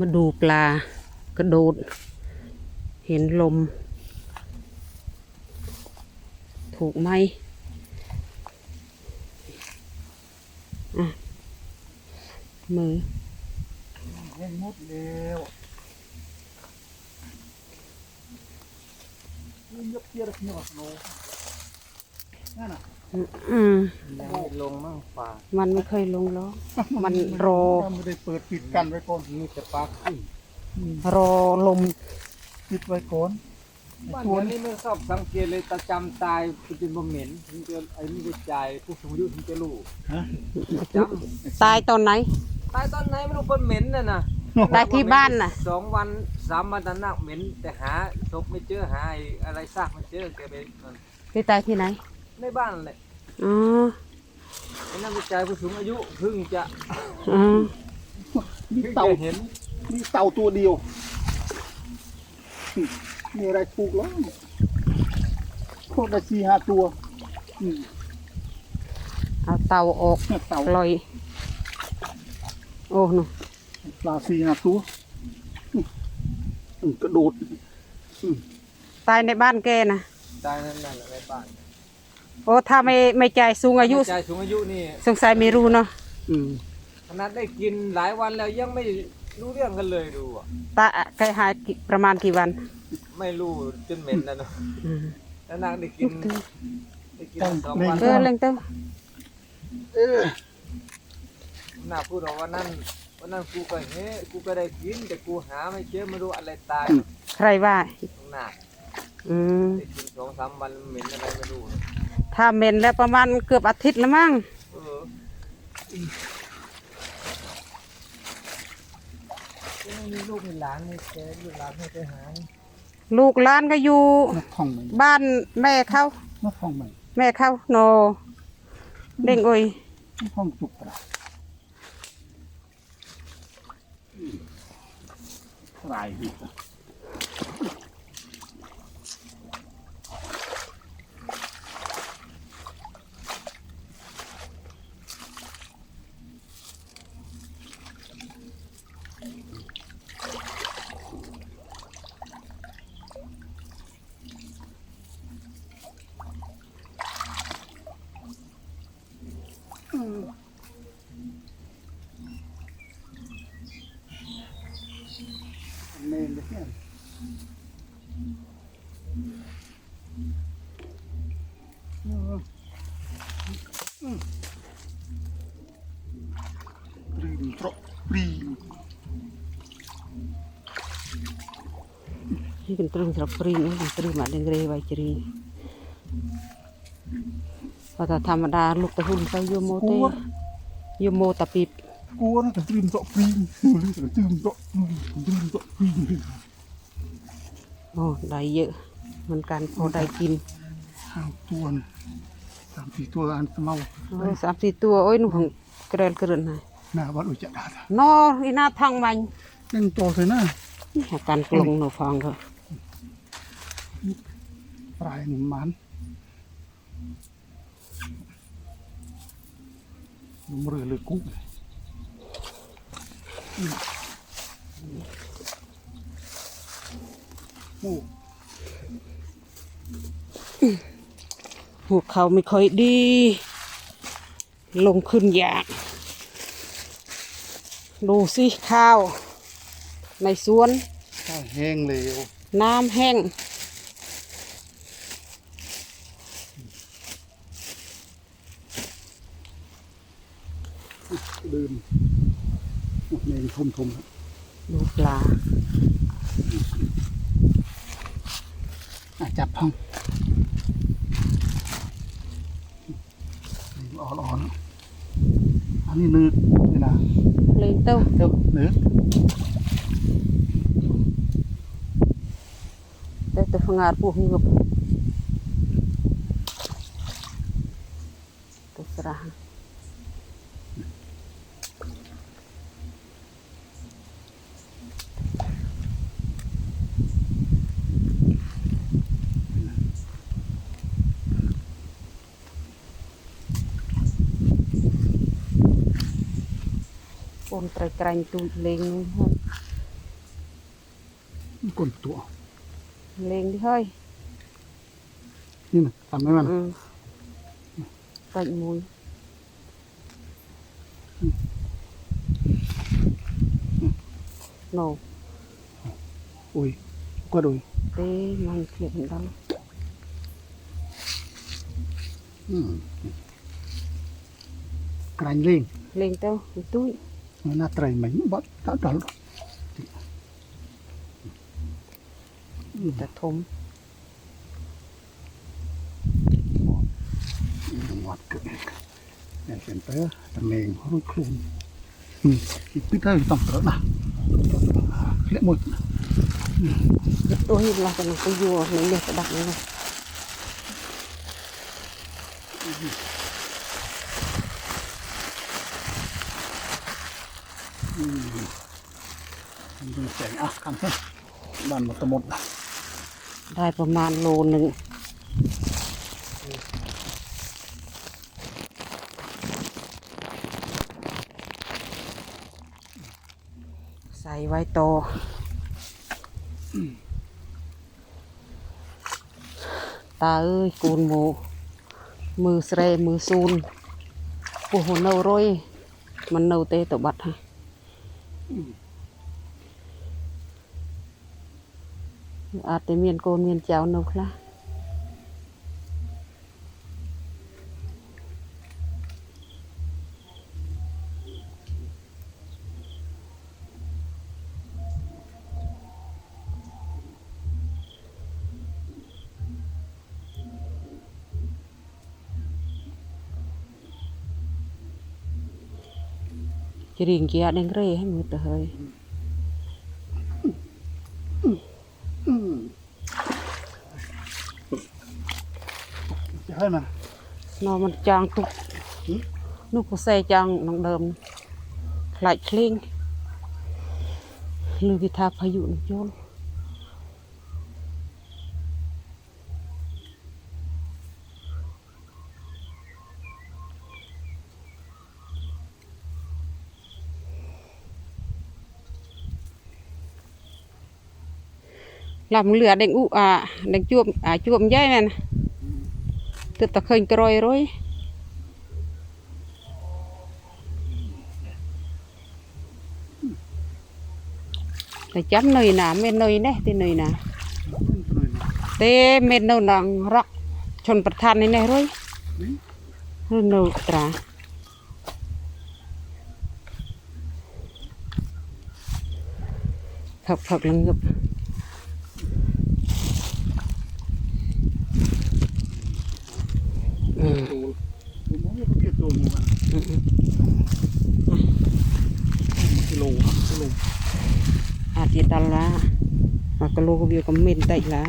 มาดูปลากระโดด เห็นลม ถูกไหมอะมือเล่นมุดเร็วนี่ยกเทียร์ขึ้นมาโนนั่นน่ะ อืมยังไม่ลงมั่งป่ามันไม่เคยลงล้อมันรอ ไม่ได้เปิดปิดกันไว้ก่อนมีแต่ปลาขึ้นรอลมปิดไว้ก่อนบ้านเดี๋ยวนี้ไม่ชอบสังเกตเลยตาจำตายเป็นบะเหม็นถึงจะไอ้นี่จะจ่ายผู้สูงอายุถึงจะรู้ฮะจตายตอนไหนำตายตอนไหนไม่รู้เป็นเหม็นน่ะนะตายที่บ้านน่ะสองวันสามวันนั้นน่ะเหม็น แต่หาศพไม่เจอหาไอ้อะไรซากไม่เจอแกไปนั่นที่ตายที่ไหน ในบ้านนั่นแหละอ๋อไอ้นั่นไปจ่ายผู้สูงอายุเพิ่งจะอ๋อนี่เพิ่งเต่าจะเห็นนี่เต่าตัวเดียว มีอะไรถูกแล้วพวกได้สี่ห้าตัวอืมเอาเตาออกเนี่ยเต่าปล่อย โอ้หนูปลาสี่ห้าตัวอืมอืมกระโดด ตายในบ้านแกนะตายนั่นนั่นแหละในบ้าน โอ้ถ้าไม่ไม่ใจายสูงอายุจ่ายสูงอายุนี่ สงสัยไม่รู้เนาะอืมขนาดได้กินหลายวันแล้วยังไม่รู้เรื่องกันเลยดูอะตาแกหายกี่ประมาณกี่วันไม่รู้จนเหม็นแล้วเนาะอืมแล้วนางได้กินได้กินสองวันเออเล็งเต้าเออน่าพูดว่าวันนั้นวันนั้นกูก็เฮ้กูก็ได้กินแต่กูหาไม่เจอไม่รู้อะไรตายใครว่าตรงหน้าอืมได้กินสองสามวันเหม็นอะไรไม่รู้ ถ้าเหม็นแล้วประมาณเกือบอาทิตย์แล้วมั้งลูกหลานมีแกลูกหลานให้ไปหาลูกหลานก็อยู่นักท่องใหม่บ้านแม่เขานักท่องใหม่แม่เขาโนเด้งอยนักท่องจุกกระดาษลายอี รีมแต่ปรีมตรอกปรีมปรีมตรอกปรีม โอ้ได้เยอะเหมือนกันพอได้กิน ห้าตัวนะสามสี่ตัวอันเมา โอ้ยสามสี่ตัวโอ้ยหนูของกระเรนกระเรนนะ ห น้าวัดอุจจาระนออีน่าทางมันนั่งโตเลยนะนี่อาการกลงหนูฟังเถอะปลายหนึ่งมันลงเรือเลยกุ้งอืมโอ้หัวเขาไม่ค่อยดี ลงขึ้นยาก ดูสิข้าว ในสวน ข้าวแห้งเลยน้ำแห้ง ลืมเมงทุ่มทุ่มครับดูปลาอะจับห้องอ่อนๆ อันนี้นืดนี่นะเลยเต้าเจ้านืดแต่ตัวฟงาดพวกเงือบตัวสระ ปนไตรไกรตูดเลงนู่นฮะก้นตัวเลง đi hơi นี่นะทำให้มัน ừ. tạnh mùi nổ อุ้ยก็ดู tê mang kliệt đâu อืมกระเร่ง lên tao túi น่า ไตรไหมบัดตาดอล ta thùng หมดเกิดเนี่ยเห็นไปตะเมงรุ่ยคลุมอืมอีกปิดได้ต้องเกิดนะเละหมด đôi là cái nó cái vua lấy được cái đặt này này ดูแสงอะกันบ้านหมดตะหมดได้ประมาณโลหนึ่งใส่ไว้โตตาเอ้ยกูนหมู มือเสรมือซูนปูหัวเน่าร้อยมันเน่าเตะตบัดฮะ อาจจะเมียนโกนเมียนเจ้านกละ เนาคละ chỉ riêng kia đang rê hay mưa tờ hơi จะให้มัน nó mình trang tục nó có xe trang nông đờm lại kling lưu vi tha phá dụ nó chôn làm lửa đánh u à đánh chuộm à chuộm dây này nè tự ta khơi rồi rồi แต่ លំលឺអដេងអ៊ូអាដេងជួបអាជួបយាយមែនទើបតែឃើញក្រយរួយតែចាំនុយណាមាននុយនេះទីនុយណាទេមាននៅដងរកជន់ប្រធាននេះនេះរួយឬនៅត្រាផឹកផឹកលងឹបาทิตย์ลากะโลก็เบียวกับเม็นได้ละ